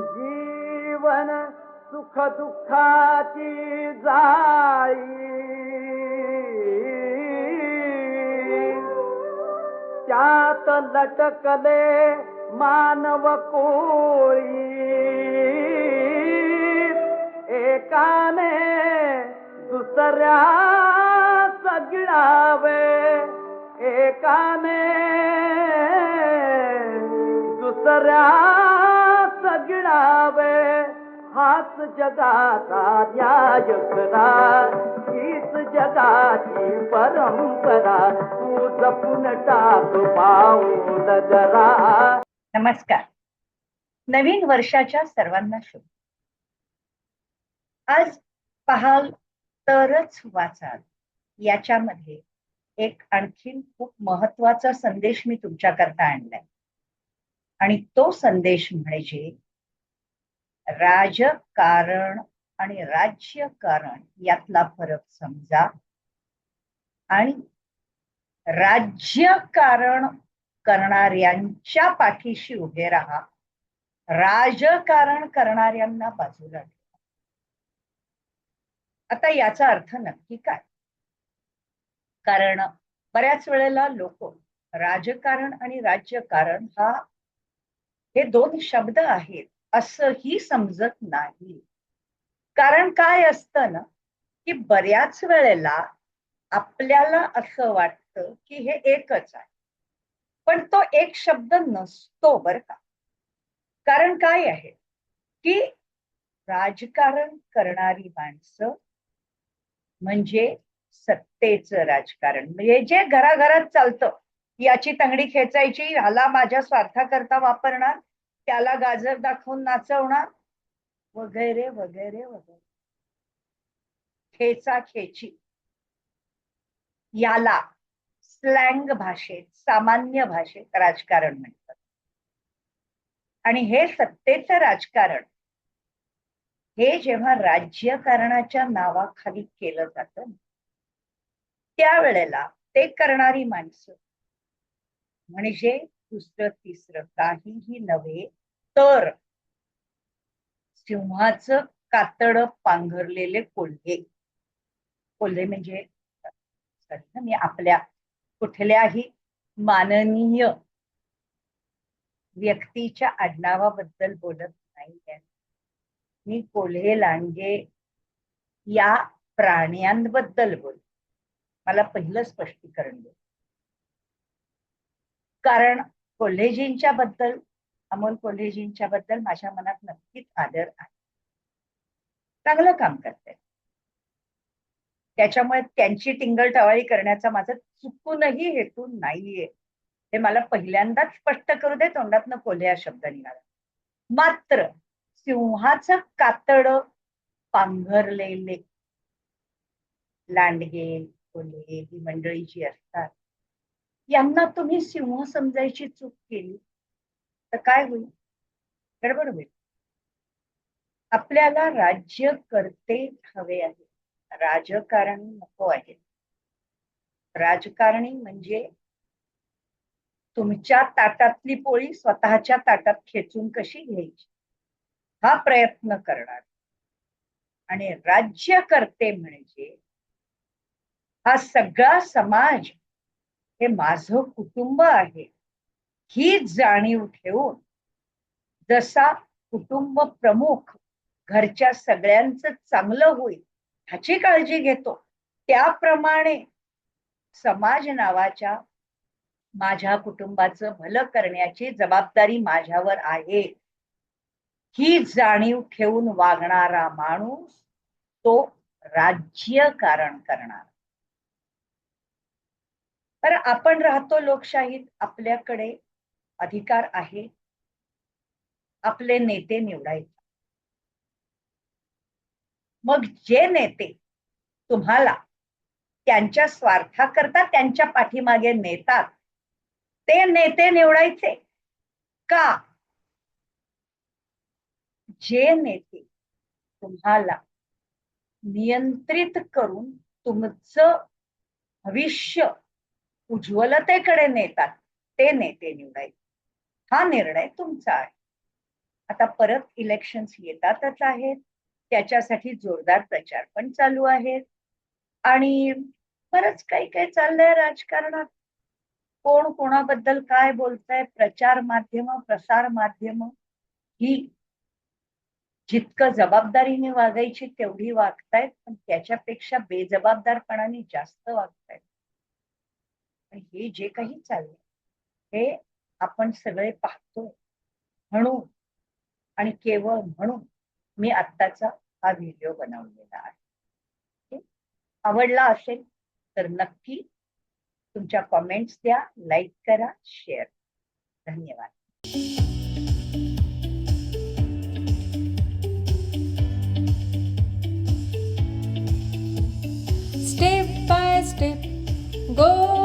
जीवन सुख दुःखाची जाई. त्यात लटकले मानव कोळी. एकाने दुसऱ्या सगळावे. एकाने दुसऱ्या सगळावे हाच जगाचा न्याय खरा हीच जगाची परंपरा तू जपून टाक पाऊल जरा. नमस्कार. नवीन वर्षाच्या सर्वांना शुभ. आज पाहाल तरच वाचाल. याच्यामध्ये एक आणखीन खूप महत्त्वाचा संदेश मी तुमच्याकरता आणलाय. आणि तो संदेश म्हणजे राजकारण आणि राज्यकारण यातला फरक समजा. आणि राज्यकारण करणाऱ्यांच्या पाठीशी उभे राहा. राजकारण करणाऱ्यांना बाजूला ठेवा. आता याचा अर्थ नक्की काय? कारण बऱ्याच वेळेला लोक राजकारण आणि राज्यकारण हा हे दोन शब्द आहेत. असंही समजत नाही. कारण काय असतं ना की बऱ्याच वेळेला आपल्याला असं वाटतं की हे एकच आहे. पण तो एक शब्द नसतो बर का. कारण काय आहे की राजकारण करणारी माणसं म्हणजे सत्तेचं राजकारण. म्हणजे जे घराघरात चालतं याची तंगडी खेचायची ह्याला माझ्या स्वार्थाकरता वापरणार त्याला गाजर दाखवून नाचवणार? वगैरे वगैरे वगैरे. खेचा खेची. याला स्लँग भाषेत सामान्य भाषेत राजकारण म्हणतात. आणि हे सत्तेचं राजकारण हे जेव्हा राज्यकारणाच्या नावाखाली केलं जात त्यावेळेला ते करणारी माणसं म्हणजे दुसरं तिसरं काहीही नव्हे तर सिंहाचं कातड पांघरलेले कोल्हे. कोल्हे म्हणजे सॉरी मी आपल्या कुठल्याही माननीय व्यक्तीच्या आडनावाबद्दल बोलत नाही मी कोल्हे लांडगे या प्राण्यांबद्दल बोल मला पहिलं स्पष्टीकरण दे. कारण कोल्हेजींच्या बद्दल अमोल कोल्हेजींच्या बद्दल माझ्या मनात नक्कीच आदर आहे. चांगलं काम करते. त्याच्यामुळे त्यांची टिंगल टवाळी करण्याचा माझा चुकूनही हेतू नाहीये. हे मला पहिल्यांदाच स्पष्ट करू दे तोंडातनं कोल्हे हा शब्द निघाला. मात्र सिंहाचं कातड पांघरलेले लांडगे कोल्हे ही मंडळी जी असतात यांना तुम्ही सिंह समजायची चूक केली तर काय होईल? गडबड होईल. आपल्याला राज्यकर्ते हवे आहे. राजकारणी नको आहे. राजकारणी म्हणजे तुमच्या ताटातली पोळी स्वतःच्या ताटात खेचून कशी घ्यायची? हा प्रयत्न करणार. आणि राज्यकर्ते म्हणजे हा सगळा समाज हे माझं कुटुंब आहे. ही जाणीव ठेवून जसा कुटुंब प्रमुख घरच्या सगळ्यांचं चांगलं होईल ह्याची काळजी घेतो. त्याप्रमाणे समाज नावाच्या माझ्या कुटुंबाचं भलं करण्याची जबाबदारी माझ्यावर आहे. ही जाणीव ठेवून वागणारा माणूस तो राज्यकारण करणार. तर आपण राहतो लोकशाहीत आपल्याकडे अधिकार आहे. आपले नेते निवडायचे. मग जे नेते तुम्हाला त्यांच्या स्वार्थाकरता त्यांच्या पाठीमागे नेतात ते नेते निवडायचे का? जे नेते तुम्हाला नियंत्रित करून तुमचं भविष्य उज्ज्वलतेकडे नेतात ते नेते निवडायचे. हा निर्णय तुमचा आहे. आता परत इलेक्शन्स येतातच आहेत. त्याच्यासाठी जोरदार प्रचार पण चालू आहेत. आणि बरंच काही काही चाललंय राजकारणात. कोण कोणाबद्दल काय बोलतंय प्रचार माध्यम प्रसार माध्यम ही जितकं जबाबदारीने वागायची तेवढी वागतायत पण त्याच्यापेक्षा बेजबाबदारपणाने जास्त वागतायत. हे जे काही चाललंय हे आपण सगळे पाहतो म्हणून आणि केवळ म्हणून मी आत्ताचा हा व्हिडिओ बनवलेला आहे. आवडला असेल तर नक्की तुमच्या कॉमेंट्स द्या लाईक करा शेअर धन्यवाद. Step by step, go